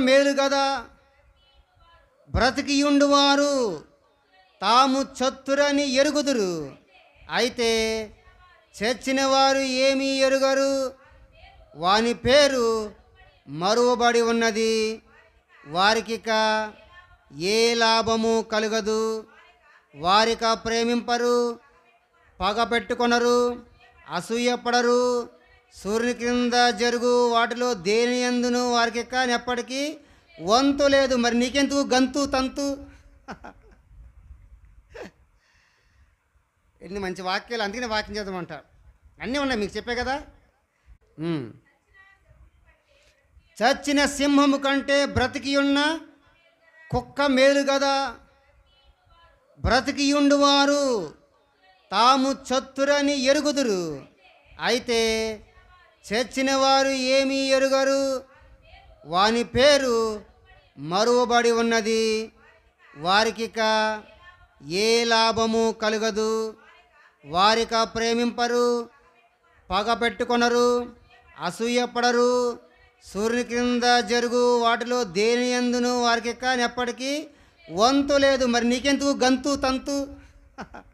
మేలు కదా. బ్రతికియుండువారు. తాము చత్తురని ఎరుగుదురు. అయితే చచ్చిన వారు ఏమీ ఎరుగరు. వాని పేరు మరువబడి ఉన్నది. వారికిక ఏ లాభము కలుగదు. వారిక ప్రేమింపరు. పగ పెట్టుకొనరు. అసూయపడరు సూర్యుని క్రింద జరుగు వాటిలో దేని ఎందును వారికి కానీ ఎప్పటికీ వంతు లేదు. మరి నీకెందుకు గంతు తంతు? ఎన్ని మంచి వాక్యాలు. అందుకనే వాక్యం చేద్దామంటారు అన్నీ ఉన్నాయి మీకు చెప్పే కదా? చచ్చిన సింహము కంటే బ్రతికి ఉన్న కుక్క మేలు కదా? బ్రతికియుండువారు తాము చత్తురని ఎరుగుదురు. అయితే చచ్చిన వారు ఏమీ ఎరుగరు. వాని పేరు మరువబడి ఉన్నది. వారికిక ఏ లాభము కలుగదు. వారిక ప్రేమింపరు పగ పెట్టుకొనరు అసూయపడరు. సూర్యుని క్రింద జరుగు వాటిలో దేని ఎందును వారికి కానీ ఎప్పటికీ వంతు లేదు. మరి నీకెందుకు గంతు తంతు?